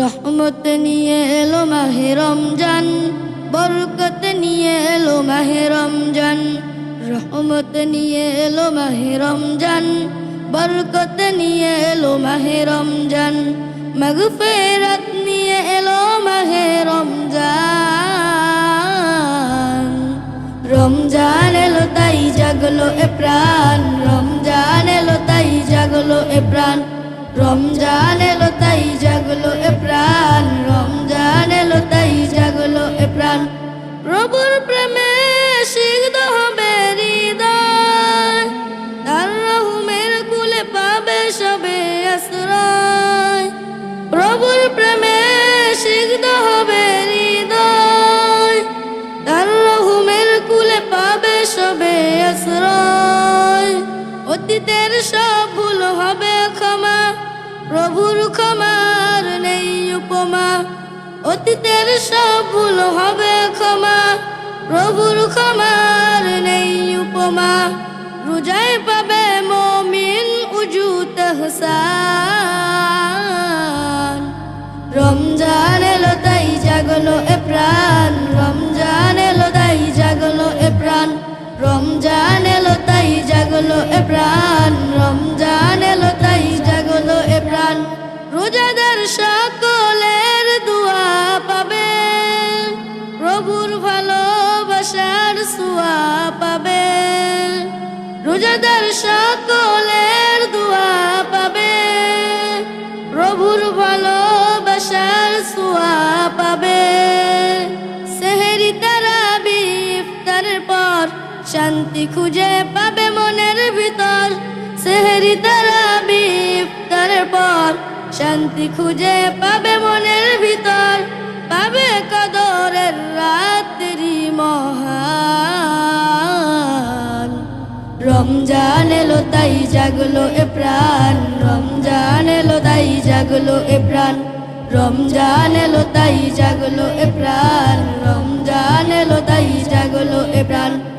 রহমত নিয়ে এলো মাহে রমজান, বরকত নিয়ে এলো মাহে রমজান। রহমত নিয়ে এলো মাহে রমজান, বরকত নিয়ে এলো মাহে রমজান। মগফেরত রমজান এলো, তাই জাগলো এ প্রাণ। রমজান এলো, তাই জাগলো এ প্রাণ। প্রভুর প্রেমে সিদ্ধ হবে তার রহুমের কুলে পাবে সবে আশ্রয়। প্রভুর প্রেমে সিদ্ধ হবে তার রহুমের কুলে পাবে সবে আশ্রয়। অতীতের সব প্রভুর ক্ষমার নেই উপমা। অতীতের সব ভুল হবে ক্ষমা। প্রভুর ক্ষমার নেই উপমা। রোজায় পাবে মমিন হসান রমজান এলো তাই জাগলো এ প্রাণ। রমজান এলো তাই জাগলো এ প্রাণ। রমজান রোজাদার সকলের দোয়া পাবে। প্রভুর ভালোবাসার সুয়া পাবে। সেহেরি তারা ইফতারের পর শান্তি খুঁজে পাবে মনের ভিতর। সেহেরি তারা ইফতারের পর শান্তি খুঁজে পাবে মনের ভিতর। পাবে কদরের রাত্রি মহান রমজান এলো, তাই জাগলো এ প্রাণ। রমজান এলো, তাই জাগলো এ প্রাণ। রমজান এলো, তাই জাগলো এ প্রাণ। রমজান এলো, তাই জাগলো এ প্রাণ।